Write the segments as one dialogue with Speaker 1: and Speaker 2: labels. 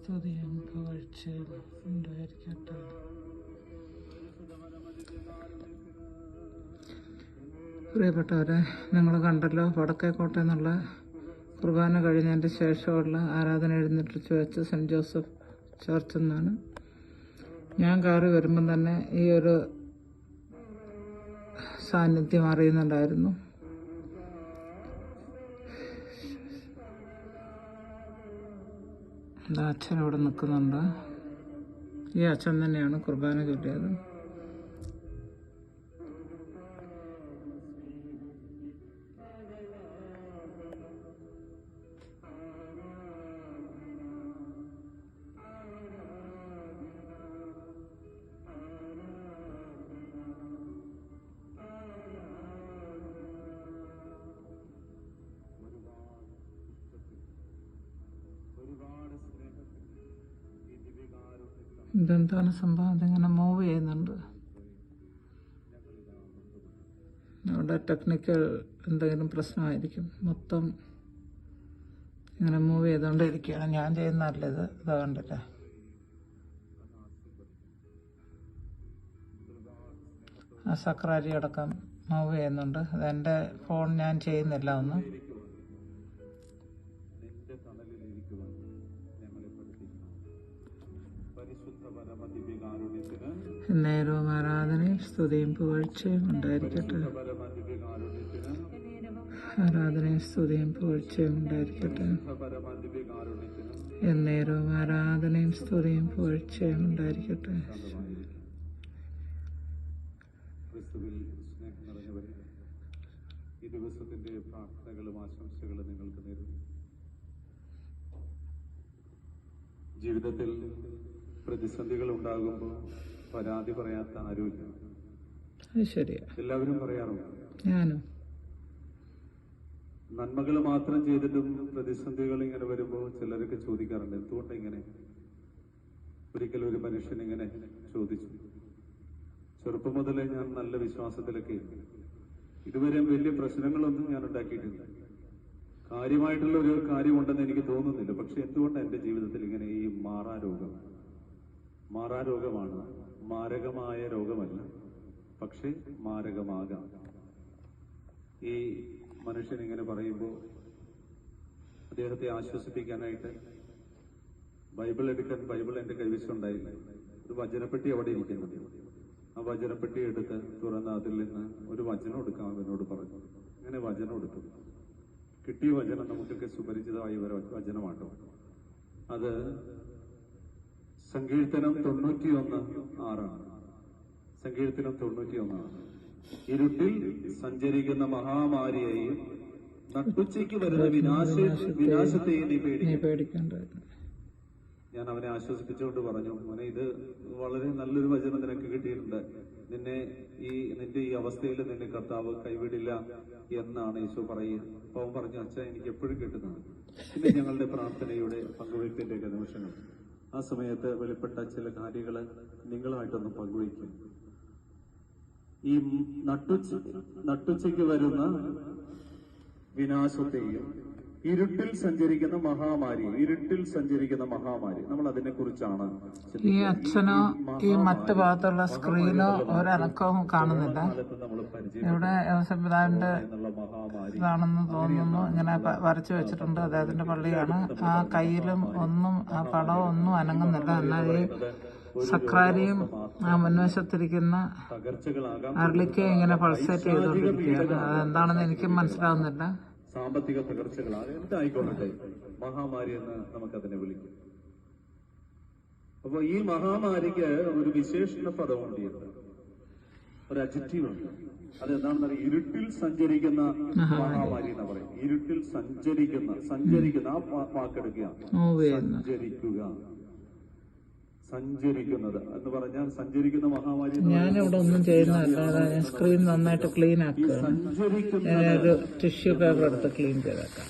Speaker 1: സ്തുതിയും പുകഴ്ചയും ഉണ്ടായിരിക്കട്ടെ പ്രിയപ്പെട്ടവരെ നിങ്ങൾ കണ്ടല്ലോ വടക്കേക്കോട്ട എന്നുള്ള കുർബാന കഴിഞ്ഞതിന്റെ ശേഷമുള്ള ആരാധന എഴുന്നേറ്റ് വെച്ച് സെന്റ് ജോസഫ് ചർച്ച് എന്നാണ്. ഞാൻ കയറി വരുമ്പം തന്നെ ഈ ഒരു സാന്നിധ്യം അറിയുന്നുണ്ടായിരുന്നു. അച്ഛൻ അവിടെ നിൽക്കുന്നുണ്ട്. ഈ അച്ഛൻ തന്നെയാണ് കുർബാന ചൊല്ലിയത് ഇതെന്താണ് സംഭവം? ഇതിങ്ങനെ മൂവ് ചെയ്യുന്നുണ്ട്. അവിടെ ടെക്നിക്കൽ എന്തെങ്കിലും പ്രശ്നമായിരിക്കും. മൊത്തം ഇങ്ങനെ മൂവ് ചെയ്തുകൊണ്ടിരിക്കുകയാണ്. ഞാൻ ചെയ്യുന്നതല്ല ഇത് ഇതാ ആ സക്രാരി അടക്കം മൂവ് ചെയ്യുന്നുണ്ട്. അതെന്റെ ഫോൺ ഞാൻ ചെയ്യുന്നില്ല ഒന്നും. നേരവും ആരാധനയും സ്തുതിയും പുകഴ്ചയും ഉണ്ടായിരിക്കട്ടെ. ആരാധനയും സ്തുതിയും പുകഴ്ചയും ഉണ്ടായിരിക്കട്ടെ. എന്നേരവും ആരാധനയും സ്തുതിയും പുകഴ്ചയും ഉണ്ടായിരിക്കട്ടെ.
Speaker 2: ഈ ദിവസത്തിന്റെ പ്രാർത്ഥനകളും ആശംസകളും നിങ്ങൾക്ക് നേരുന്നു ജീവിതത്തിൽ പ്രതിസന്ധികൾ ഉണ്ടാകുമ്പോൾ പരാതി പറയാത്ത ആരുമില്ല. എല്ലാവരും പറയാറുണ്ട്.
Speaker 1: ഞാനും.
Speaker 2: നന്മകൾ മാത്രം ചെയ്തിട്ടും പ്രതിസന്ധികൾ ഇങ്ങനെ വരുമ്പോൾ ചിലരൊക്കെ ചോദിക്കാറുണ്ട് എന്തുകൊണ്ട് ഇങ്ങനെ? ഒരിക്കലും ഒരു മനുഷ്യൻ ഇങ്ങനെ ചോദിച്ചു. ചെറുപ്പം മുതലേ ഞാൻ നല്ല വിശ്വാസത്തിലൊക്കെ ഇതുവരെ വലിയ പ്രശ്നങ്ങളൊന്നും ഞാൻ ഉണ്ടാക്കിയിട്ടില്ല. കാര്യമായിട്ടുള്ള ഒരു കാര്യമുണ്ടെന്ന് എനിക്ക് തോന്നുന്നില്ല. പക്ഷെ എന്തുകൊണ്ട് എന്റെ ജീവിതത്തിൽ ഇങ്ങനെ ഈ മാറാരോഗം മാറാരോഗമാണ്. മാരകമായ രോഗമല്ല. പക്ഷേ മാരകമാകാം. ഈ മനുഷ്യൻ ഇങ്ങനെ പറയുമ്പോൾ അദ്ദേഹത്തെ ആശ്വസിപ്പിക്കാനായിട്ട് ബൈബിൾ എടുക്കാൻ ബൈബിൾ എന്റെ കൈവശമുണ്ടായില്ല ഒരു വചനപ്പെട്ടി അവിടെ ഇരിക്കുന്നു. ആ വചനപ്പെട്ടി എടുത്ത് തുറന്ന് അതിൽ നിന്ന് ഒരു വചനം എടുക്കാൻ അവനോട് പറഞ്ഞു. അങ്ങനെ വചനം എടുത്തു. കിട്ടിയ വചനം നമുക്കൊക്കെ സുപരിചിതമായ ഒരു വചനമാട്ടോ. അത് സങ്കീർത്തനം തൊണ്ണൂറ്റിയൊന്ന് ആറാണ്. സങ്കീർത്തനം തൊണ്ണൂറ്റിയൊന്നാണ് ഇരുട്ടിൽ സഞ്ചരിക്കുന്ന മഹാമാരിയെയും നട്ടുച്ചയ്ക്ക് വരുന്ന വിനാശ വിനാശത്തെയും നീ
Speaker 1: പേടിക്കണ്ട.
Speaker 2: ഞാൻ അവനെ ആശ്വസിപ്പിച്ചുകൊണ്ട് പറഞ്ഞു അവനെ ഇത് വളരെ നല്ലൊരു വചനം നിനക്ക് കിട്ടിയിട്ടുണ്ട്. നിന്നെ ഈ നിന്റെ ഈ അവസ്ഥയിൽ നിന്നെ കർത്താവ് കൈവിടില്ല എന്നാണ് യേശു പറയുക അപ്പൊ അവൻ പറഞ്ഞു അച്ഛ എനിക്ക് എപ്പോഴും കിട്ടുന്നതാണ്. പിന്നെ ഞങ്ങളുടെ പ്രാർത്ഥനയുടെ പങ്കുവയ്പ്പിന്റെ ഒക്കെ നിമിഷങ്ങൾ. ആ സമയത്ത് വെളിപ്പെട്ട ചില കാര്യങ്ങൾ നിങ്ങളുമായിട്ടൊന്ന് പങ്കുവയ്ക്കും. ഈ നട്ടുച്ച നട്ടുച്ചയ്ക്ക് വരുന്ന വിനാശത്തെയും ഇരുട്ടിൽ സഞ്ചരിക്കുന്ന മഹാമാരി ഇരുട്ടിൽ സഞ്ചരിക്കുന്ന മഹാമാരി. നമ്മൾ അതിനെ കുറിച്ചാണ്
Speaker 1: ഈ അച്ഛനോ ഈ മറ്റു ഭാഗത്തുള്ള സ്ക്രീനോ ഒരനക്കവും കാണുന്നില്ല. ഇവിടെ സംവിധാനന്റെ ഇതാണെന്ന് തോന്നുന്നു. ഇങ്ങനെ വരച്ചു വെച്ചിട്ടുണ്ട്. അദ്ദേഹത്തിന്റെ പള്ളിയാണ്. ആ കയ്യിലും ഒന്നും ആ പടവും ഒന്നും അനങ്ങുന്നില്ല. എന്നാൽ ഈ സക്രാരിയും ആ മുൻവശത്തിരിക്കുന്ന അരളിക്ക ഇങ്ങനെ പൾസേറ്റ് ചെയ്തുകൊണ്ടിരിക്കുകയാണ്. അതെന്താണെന്ന് എനിക്കും മനസ്സിലാവുന്നില്ല.
Speaker 2: സാമ്പത്തിക തകർച്ചകളാകാം എന്തായിക്കൊള്ളട്ടെ മഹാമാരി എന്ന് നമുക്കതിനെ വിളിക്കും. അപ്പൊ ഈ മഹാമാരിക്ക് ഒരു വിശേഷണ പദമുണ്ട് ഉണ്ട് ഒരു അജക്റ്റീവ് ഉണ്ട്. അതെന്താണെന്ന് പറയുക ഇരുട്ടിൽ സഞ്ചരിക്കുന്ന മഹാമാരി എന്ന് പറയും ഇരുട്ടിൽ സഞ്ചരിക്കുന്ന സഞ്ചരിക്കുന്ന ആ വാക്കെടുക്കുക. സഞ്ചരിക്കുക. സഞ്ചരിക്കുന്നത് എന്ന് പറഞ്ഞാൽ സഞ്ചരിക്കുന്ന മഹാമാരി ഞാൻ
Speaker 1: ഞാനിവിടെ ഒന്നും ചെയ്യുന്നതല്ല അതാ സ്ക്രീൻ നന്നായിട്ട് ക്ലീൻ
Speaker 2: ആക്കുക.
Speaker 1: ഞാനൊരു ടിഷ്യൂ പേപ്പർ എടുത്ത് ക്ലീൻ ചെയ്തേക്കാം.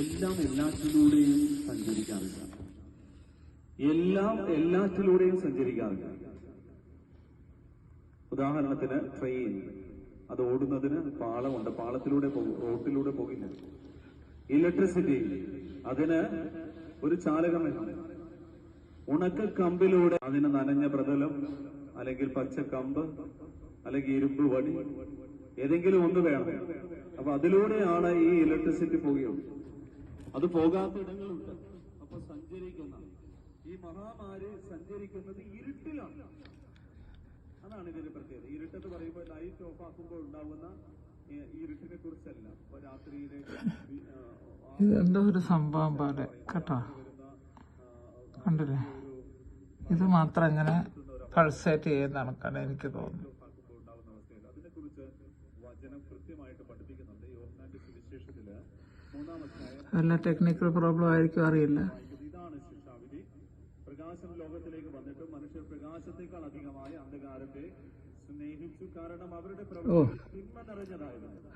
Speaker 2: എല്ലാം എല്ലാറ്റിലൂടെയും സഞ്ചരിക്കാറില്ല. എല്ലാം എല്ലാറ്റിലൂടെയും സഞ്ചരിക്കാറില്ല. ഉദാഹരണത്തിന് ട്രെയിൻ അത് ഓടുന്നതിന് പാളമുണ്ട്. പാളത്തിലൂടെ പോകും റോട്ടിലൂടെ പോകില്ല. ഇലക്ട്രിസിറ്റി അതിന് ഒരു ചാലകം വേണം. ഉണക്ക കമ്പിലൂടെ അതിന് നനഞ്ഞ പ്രതലം അല്ലെങ്കിൽ പച്ച കമ്പ് അല്ലെങ്കിൽ ഇരുമ്പ് വടി ഏതെങ്കിലും ഒന്ന് വേണം. അപ്പൊ അതിലൂടെയാണ് ഈ ഇലക്ട്രിസിറ്റി പോകുന്നത് അത് പോകാത്ത ഇടങ്ങളുണ്ട്. അപ്പൊ സഞ്ചരിക്കുന്ന ഈ മഹാമാരി സഞ്ചരിക്കുന്നത് ഇരുട്ടിലാണ്. അതാണ് ഇതിന്റെ പ്രത്യേകത. ഇരുട്ടെന്ന് പറയുമ്പോൾ ലൈറ്റ് ഓഫ് ആക്കുമ്പോൾ ഉണ്ടാകുന്ന ഇരുട്ടിനെ കുറിച്ചല്ല. അപ്പൊ രാത്രിയിലെ
Speaker 1: ഇതെന്തോ ഒരു സംഭവം പോലെ. കേട്ടോ? കണ്ടില്ലേ? ഇത് മാത്രം ഇങ്ങനെ പൾസേറ്റ് ചെയ്യുന്ന കണക്കാണ് എനിക്ക്
Speaker 2: തോന്നുന്നു
Speaker 1: വല്ല ടെക്നിക്കൽ പ്രോബ്ലം ആയിരിക്കും അറിയില്ല.
Speaker 2: പ്രകാശം ലോകത്തിലേക്ക് അധികമായി അന്ധകാരത്തെ
Speaker 1: ഓ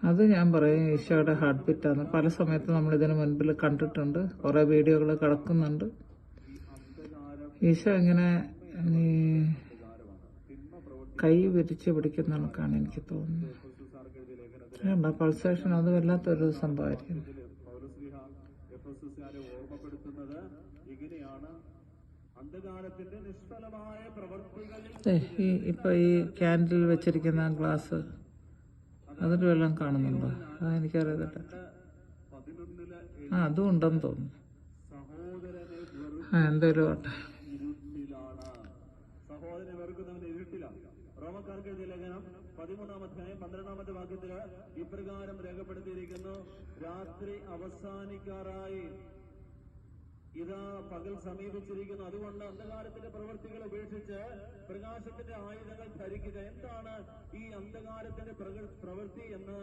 Speaker 1: അത് ഞാൻ പറയും ഈശോയുടെ ഹാർട്ട് ബീറ്റാണ് പല സമയത്തും നമ്മൾ ഇതിന് മുൻപിൽ കണ്ടിട്ടുണ്ട്. കുറേ വീഡിയോകൾ കിടക്കുന്നുണ്ട്. ഈശോ ഇങ്ങനെ കൈ വിരിച്ച് പിടിക്കുന്ന കണക്കാണ് എനിക്ക് തോന്നുന്നത്. പൾസേഷൻ അത് വല്ലാത്തൊരു സംഭവമായിരിക്കും. ഇപ്പൊ ഈ ക്യാൻഡിൽ വെച്ചിരിക്കുന്ന ഗ്ലാസ് അതിൽ വെള്ളം കാണുന്നുണ്ടോ? അത്
Speaker 2: എനിക്കറിയത്തില്ല.
Speaker 1: ആ അതും ഉണ്ടെന്ന് തോന്നുന്നു. ആ എന്തേലും ആട്ടെ
Speaker 2: ഇരുട്ടിലാണ് സഹോദരനെ വെറുക്കുന്നവൻ ഇരുട്ടിലാണ് റോമക്കാർക്ക് എഴുതിയ ലേഖനം പതിമൂന്നാം അധ്യായം പന്ത്രണ്ടാമത്തെ വാക്യത്തിൽ ഇപ്രകാരം രേഖപ്പെടുത്തിയിരിക്കുന്നു. രാത്രി അവസാനിക്കാറായി. ഇതാ പകൽ സമീപിച്ചിരിക്കുന്നു. അതുകൊണ്ട് അന്ധകാരത്തിന്റെ പ്രവൃത്തികൾ ഉപേക്ഷിച്ച് പ്രകാശത്തിന്റെ ആയുധങ്ങൾ ധരിക്കുക. എന്താണ് ഈ അന്ധകാരത്തിന്റെ പ്രവൃത്തി എന്ന്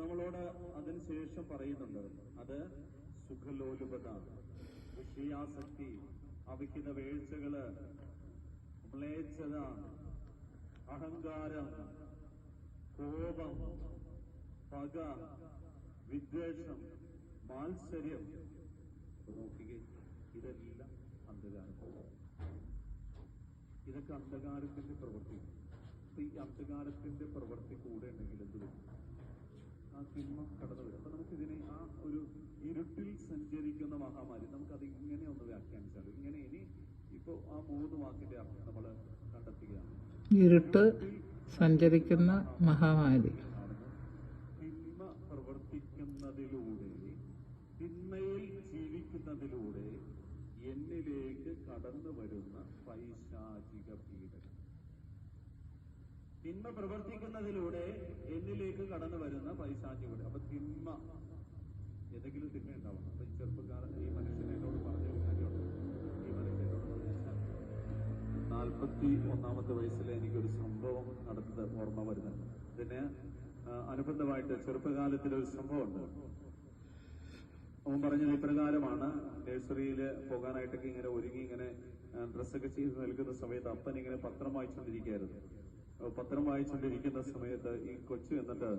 Speaker 2: നമ്മളോട് അതിനുശേഷം പറയുന്നുണ്ട്. അത് സുഖലോലുപത വിഷയാസക്തി അവിക്കുന്ന വീഴ്ചകൾ മ്ലേച്ഛത അഹങ്കാരം കോപം പക വിദ്വേഷം മാത്സര്യം. നോക്കുക ഇതെല്ലാം അന്ധകാരം. ഇതൊക്കെ അന്ധകാരത്തിന്റെ പ്രവൃത്തി. അപ്പൊ ഈ അന്ധകാരത്തിന്റെ പ്രവൃത്തി കൂടെ ഉണ്ടെങ്കിൽ എന്ത് വരും? ആ തിന്മ കടന്നു വരും. അപ്പൊ നമുക്ക് ഇതിനെ ആ ഒരു ഇരുട്ടിൽ സഞ്ചരിക്കുന്ന മഹാമാരി നമുക്കത് ഇങ്ങനെ ഒന്ന് വ്യാഖ്യാനിച്ചാലും? ഇങ്ങനെ ഇനി ഇപ്പൊ ആ മൂന്ന് വാക്കിന്റെ അർത്ഥം നമ്മൾ കണ്ടെത്തുകയാണ്.
Speaker 1: ഇരുട്ട് സഞ്ചരിക്കുന്ന മഹാമാരി.
Speaker 2: എന്നിലേക്ക് കടന്നു വരുന്ന തിന്മ പ്രവർത്തിക്കുന്നതിലൂടെ എന്നിലേക്ക് കടന്നു വരുന്ന പൈശാചിക പീഡനം. അപ്പൊ തിന്മ ഏതെങ്കിലും തിന്മ ഉണ്ടാവണം അപ്പൊ ചെറുപ്പക്കാരൻ ഈ മനുഷ്യൻ നാൽപ്പത്തി ഒന്നാമത്തെ വയസ്സിൽ എനിക്കൊരു സംഭവം നടന്നത് ഓർമ്മ വരുന്നുണ്ട്. ഇതിന് അനുബന്ധമായിട്ട് ചെറുപ്പകാലത്തിലൊരു സംഭവമുണ്ട്. അവൻ പറഞ്ഞത് ഇപ്രകാരമാണ്. നഴ്സറിയിൽ പോകാനായിട്ടൊക്കെ ഇങ്ങനെ ഒരുങ്ങി ഇങ്ങനെ ഡ്രസ്സൊക്കെ ചെയ്ത് നിൽക്കുന്ന സമയത്ത് അപ്പൻ ഇങ്ങനെ പത്രം വായിച്ചുകൊണ്ടിരിക്കുകയായിരുന്നു പത്രം വായിച്ചുകൊണ്ടിരിക്കുന്ന സമയത്ത് ഈ കൊച്ചു എന്നിട്ട്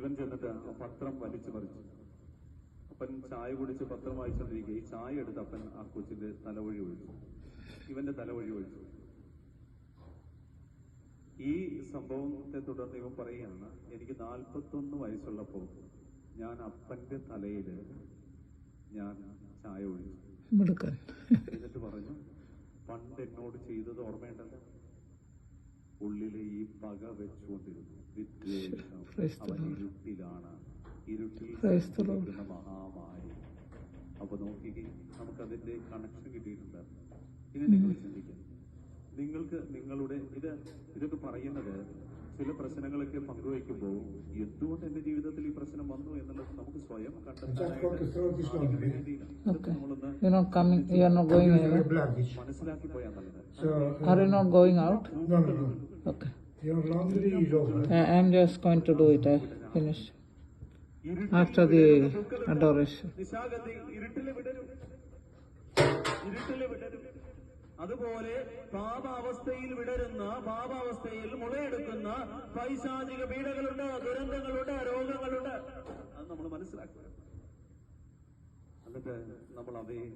Speaker 2: ഇവൻ ചെന്നിട്ട് ആ പത്രം വലിച്ചു പറിച്ചു. അപ്പൻ ചായ കുടിച്ച് പത്രം വായിച്ചുകൊണ്ടിരിക്കുക ഈ ചായ എടുത്ത് അപ്പൻ ആ കൊച്ചിന്റെ തലവഴി ഒഴിച്ചു. ഇവന്റെ തലവഴി ഒഴിച്ചു. ഈ സംഭവത്തെ തുടർന്ന് ഇവൻ പറയുകയാണ് എനിക്ക് നാൽപ്പത്തൊന്ന് വയസ്സുള്ളപ്പോൾ ഞാൻ അപ്പന്റെ തലയിൽ ഞാൻ ചായ ഒഴിച്ചു. എന്നിട്ട് പറഞ്ഞു പണ്ട് എന്നോട് ചെയ്തത് ഓർമ്മയുണ്ടല്ലോ? ഉള്ളിലെ ഈ പക വെച്ചുകൊണ്ടിരുന്നു. വിദ്വേഷം അവൻ ഇരുട്ടിലാണ്. ഇരുട്ടിൽ മഹാമായി അപ്പൊ നോക്കിക്കേ നമുക്കതിന്റെ കണക്ഷൻ കിട്ടിയിട്ടുണ്ട്. ഇനി നിങ്ങൾ ചിന്തിക്കാം. നിങ്ങൾക്ക് നിങ്ങളുടെ ഇത് ഇതൊക്കെ പറയുന്നത് ചില പ്രശ്നങ്ങളൊക്കെ പങ്കുവയ്ക്കുമ്പോൾ എന്തുകൊണ്ട് എന്റെ ജീവിതത്തിൽ ഈ പ്രശ്നം വന്നു എന്നുള്ളത് നമുക്ക് സ്വയം കണ്ടെത്താനായിട്ട്. മനസ്സിലാക്കി പോയാൽ നല്ലത്.
Speaker 3: No.
Speaker 1: Okay
Speaker 3: Your laundry is over.
Speaker 1: I am just going to do it
Speaker 2: finish after the adoration. adoration. അതുപോലെ പാപാവസ്ഥയിൽ വിടരുന്ന പാപാവസ്ഥയിൽ മുളയെടുക്കുന്ന പൈശാചിക പീഡകളുണ്ട് ദുരന്തങ്ങളുണ്ട് രോഗങ്ങളുണ്ട്. അത് നമ്മൾ മനസ്സിലാക്കുക എന്നിട്ട് നമ്മൾ അവയെ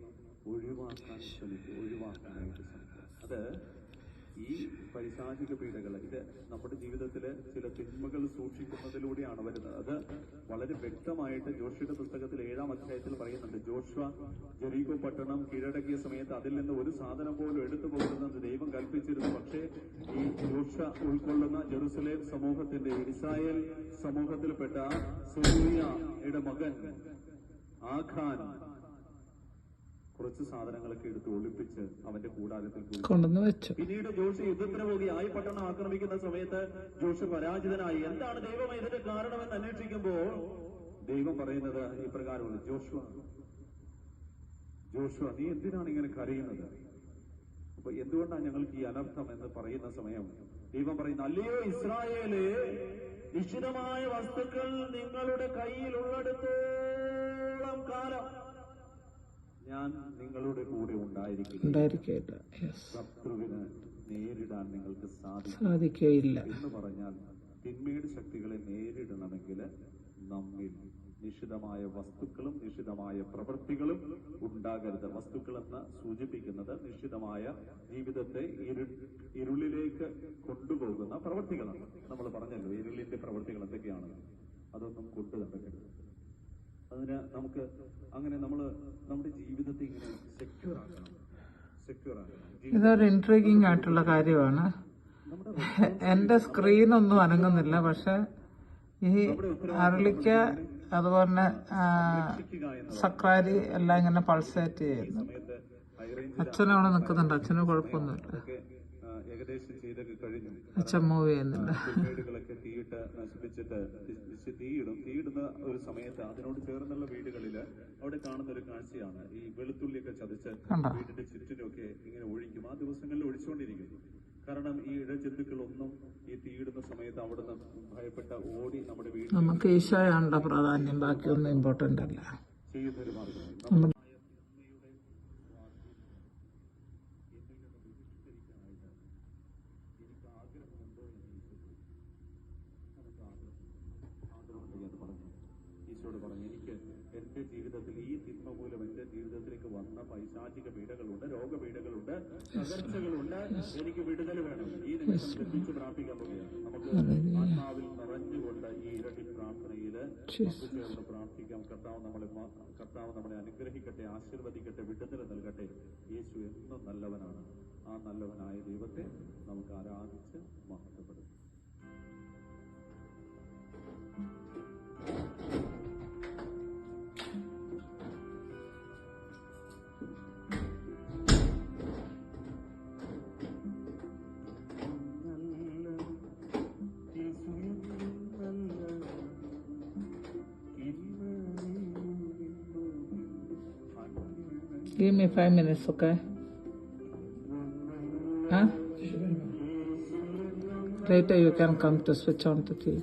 Speaker 2: ഒഴിവാക്കാൻ ശ്രമിക്കും ഒഴിവാക്കാനായിട്ട് ശ്രമിക്കുക അത് ഈ പൈശാചിക പീഡകൾ ഇത് നമ്മുടെ ജീവിതത്തിൽ ചില തിന്മകൾ സൂക്ഷിക്കുന്നതിലൂടെയാണ് വരുന്നത്. അത് വളരെ വ്യക്തമായിട്ട് ജോഷിയുടെ പുസ്തകത്തിൽ ഏഴാം അധ്യായത്തിൽ പറയുന്നുണ്ട്. ജോഷ്വ ജെറീകോ പട്ടണം കീഴടക്കിയ സമയത്ത് അതിൽ നിന്ന് ഒരു സാധനം പോലും എടുത്തു പോകുന്നത് ദൈവം കൽപ്പിച്ചിരുന്നു. പക്ഷേ ഈ ജോഷ ഉൾക്കൊള്ളുന്ന ജെറുസലേം സമൂഹത്തിന്റെ ഇസ്രായേൽ സമൂഹത്തിൽപ്പെട്ട സൂര്യയുടെ മകൻ ആഖാൻ കുറച്ച് സാധനങ്ങളൊക്കെ എടുത്ത് ഒളിപ്പിച്ച് അവന്റെ കൂടാരത്തിൽ
Speaker 1: കൊണ്ടുവന്ന് വെച്ചു.
Speaker 2: പിന്നീട് ജോഷി യുദ്ധത്തിന് പോയി ആയി പട്ടണം ആക്രമിക്കുന്ന സമയത്ത് ജോഷി പരാജിതനായി. എന്താണ് ദൈവം ഇതിന്റെ കാരണമെന്ന് അന്വേഷിക്കുമ്പോൾ ദൈവം പറയുന്നത് ഇപ്രകാരമാണ് ജോഷുവ ജോഷുവ നീ എന്തിനാണ് ഇങ്ങനെ കരയുന്നത്? അപ്പൊ എന്തുകൊണ്ടാണ് ഞങ്ങൾക്ക് ഈ അനർത്ഥം എന്ന് പറയുന്ന സമയം? ദൈവം പറയുന്നു അല്ലയോ ഇസ്രായേൽ നിശ്ചിതമായ വസ്തുക്കൾ നിങ്ങളുടെ കയ്യിൽ ഉള്ളിടത്തോളം നിങ്ങളുടെ കൂടെ
Speaker 1: യെസ്
Speaker 2: ശത്രുവിന് നേരിടാൻ നിങ്ങൾക്ക് സാധിക്കും.
Speaker 1: സാധിക്കുകയില്ല.
Speaker 2: എന്ന് പറഞ്ഞാൽ തിന്മയുടെ ശക്തികളെ നേരിടണമെങ്കിൽ നമ്മിൽ നിഷിതമായ വസ്തുക്കളും നിഷിതമായ പ്രവൃത്തികളും ഉണ്ടാകരുത്. വസ്തുക്കളെന്ന് സൂചിപ്പിക്കുന്നത് നിഷിതമായ ജീവിതത്തെ ഇരു ഇരുളിലേക്ക് കൊണ്ടുപോകുന്ന പ്രവൃത്തികളാണ്. നമ്മൾ പറഞ്ഞല്ലോ ഇരുളിന്റെ പ്രവൃത്തികൾ എന്തൊക്കെയാണ്? അതൊന്നും കൊണ്ടു നടക്കരുത് അതിന് നമുക്ക് അങ്ങനെ നമ്മൾ നമ്മുടെ ജീവിതത്തെ ഇങ്ങനെ സെക്യൂർ ആക്കണം. സെക്യൂർ ആക്കണം.
Speaker 1: ഇതൊരു ഇൻട്രീഗിങ് ആയിട്ടുള്ള കാര്യമാണ്. എന്റെ സ്ക്രീനൊന്നും അനങ്ങുന്നില്ല പക്ഷെ ഈ അരളിക്ക അതുപോലെ തന്നെ സക്രാരി എല്ലാം ഇങ്ങനെ പൾസേറ്റ് ചെയ്യുന്നു. അച്ഛനവിടെ നിൽക്കുന്നുണ്ട്. അച്ഛന് കുഴപ്പമൊന്നുമില്ല.
Speaker 2: ഏകദേശം ചെയ്തൊക്കെ കഴിഞ്ഞു.
Speaker 1: അച്ഛൻ മൂവ് ചെയ്യുന്നില്ല
Speaker 2: വീടുകളൊക്കെ തീയിട്ട് നശിപ്പിച്ചിട്ട് തീയിടും. തീയിടുന്ന ഒരു സമയത്ത് അതിനോട് ചേർന്നുള്ള വീടുകളിൽ അവിടെ കാണുന്ന ഒരു കാഴ്ചയാണ്. ഈ വെളുത്തുള്ളിയൊക്കെ ചതച്ച്? വീടിന്റെ ചുറ്റിനൊക്കെ ഇങ്ങനെ ഒഴിക്കും. ആ ദിവസങ്ങളിൽ ഒഴിച്ചുകൊണ്ടിരിക്കുന്നു കാരണം ഈ ഇഴജന്തുക്കളൊന്നും ഈ തീയിടുന്ന സമയത്ത് അവിടുന്ന് ഭയപ്പെട്ട ഓടി നമ്മുടെ വീട്
Speaker 1: നമുക്ക് ഈശോയാണല്ലോ പ്രാധാന്യം. ബാക്കിയൊന്നും ഇമ്പോർട്ടന്റ് അല്ല.
Speaker 2: ആഗ്രഹമുണ്ട് എന്ന് പറഞ്ഞു ഈശോട് പറഞ്ഞു എനിക്ക് എന്റെ ജീവിതത്തിൽ ഈ തിന്മ മൂലം എന്റെ ജീവിതത്തിലേക്ക് വന്ന പൈശാചിക പീഡകളുണ്ട് രോഗപീഡകളുണ്ട് തകർച്ചകളുണ്ട്. എനിക്ക് വിടുതൽ വേണം. ഈ നിമിഷം ലഭിച്ചു പ്രാർത്ഥിക്കാൻ പോവുകയാണ്. നമുക്ക് ആത്മാവിൽ നിറഞ്ഞുകൊണ്ട് ഈ ഇരട്ടി പ്രാർത്ഥനയിൽ ചേർന്ന് പ്രാർത്ഥിക്കാം. കർത്താവ് നമ്മളെ കർത്താവ് നമ്മളെ അനുഗ്രഹിക്കട്ടെ ആശീർവദിക്കട്ടെ വിടുതൽ നൽകട്ടെ. യേശു എന്നും നല്ലവനാണ്. ആ നല്ലവനായ ദൈവത്തെ നമുക്ക് ആരാധിച്ച് മഹത്വപ്പെടും
Speaker 1: Give me five minutes, okay? later you can come to switch on the TV.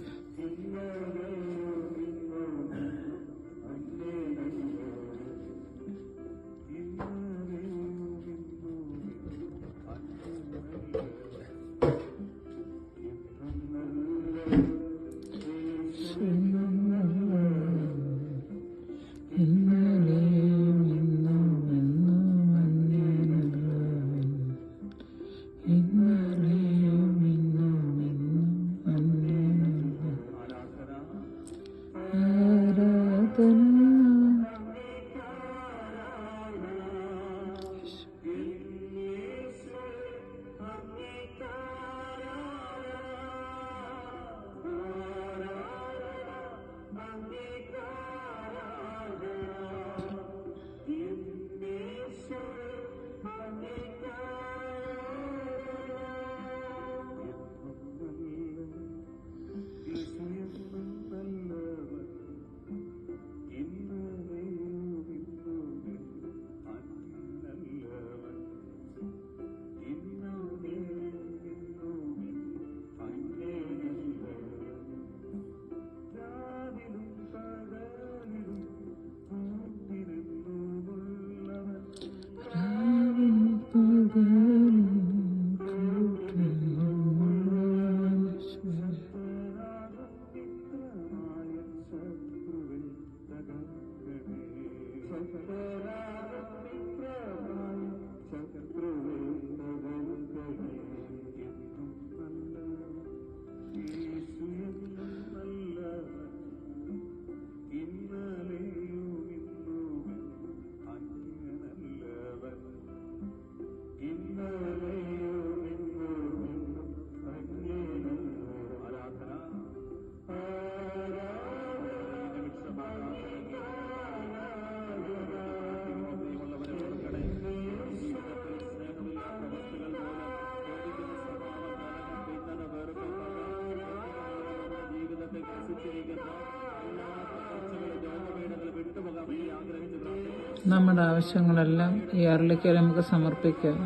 Speaker 2: നമ്മുടെ ആവശ്യങ്ങളെല്ലാം ഈ അരളിക്കൽ നമുക്ക് സമർപ്പിക്കാം.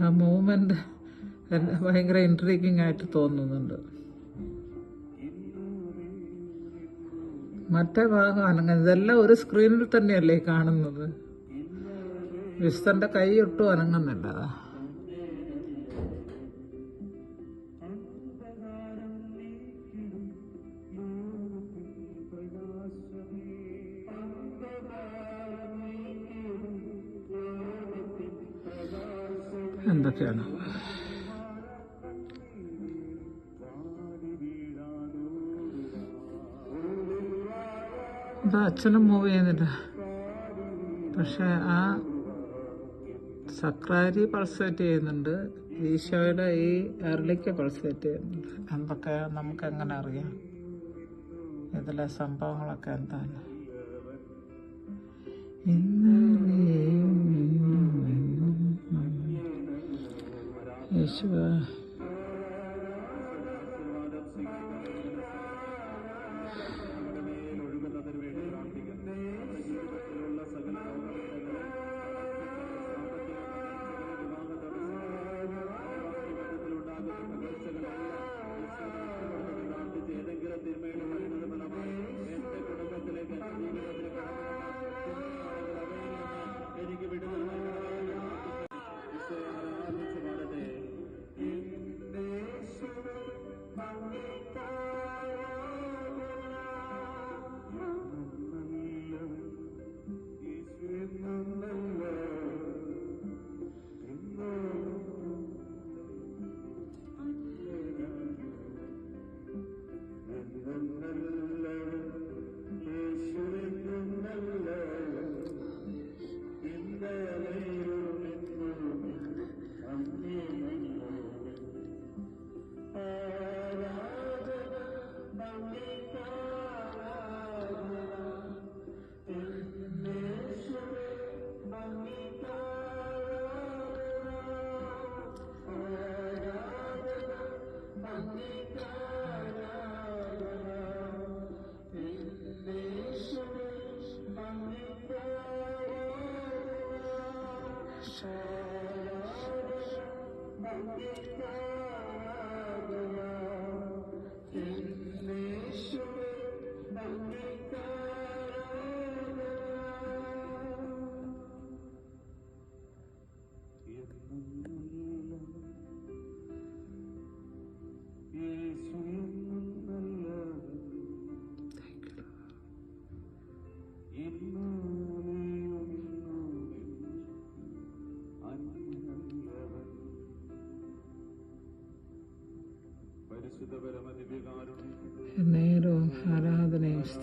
Speaker 2: ആ എന്നെ ഭയങ്കര ഇൻട്രീക്കിംഗ് ആയിട്ട് തോന്നുന്നുണ്ട്. മറ്റേ ഭാഗം ഇതെല്ലാം ഒരു സ്ക്രീനിൽ തന്നെയല്ലേ കാണുന്നത്? വിസ്തന്റെ കൈ ഒട്ടും അനങ്ങുന്നില്ല. എന്തൊക്കെയാണ്? അച്ഛനും മൂവ് ചെയ്യുന്നില്ല പക്ഷെ ആ സക്രാരി പൾസേറ്റ് ചെയ്യുന്നുണ്ട് ഈശോയുടെ ഈ അരളിക്ക് പൾസേറ്റ് ചെയ്യുന്നുണ്ട് എന്തൊക്കെ നമുക്ക് എങ്ങനെ അറിയാം ഇതിലെ സംഭവങ്ങളൊക്കെ എന്താണ് ഇന്നലെയും യേശുവ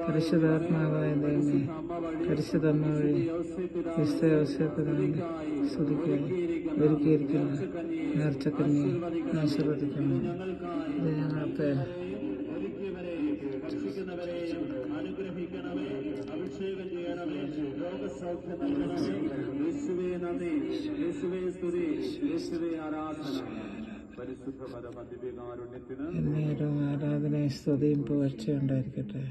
Speaker 2: പരിശുദ്ധാത്മാവായ ദൈവമേ പരിശുദ്ധമ്മ വഴി വിസ്തവസ്യപിതാവിന്റെ സ്തുതിക്കുക ഒരുക്കിയിരിക്കുന്ന നേർച്ചക്കഞ്ഞി ആശീർവദിക്കുന്നു. ഇത് ഞങ്ങൾക്ക്
Speaker 1: അനുഗ്രഹിക്കണമേ അഭിഷേകം ചെയ്യണമേ രോഗസൗഖ്യം നൽകണമേ യേശുവേ നന്ദി യേശുവേ സ്തുതി യേശുവേ ആരാധന പരിശുദ്ധ പരമദിവ്യകാരുണ്യത്തിന്
Speaker 2: എന്നേരവും ആരാധനയും സ്തുതിയും പുകഴ്ചയും ഉണ്ടായിരിക്കട്ടെ.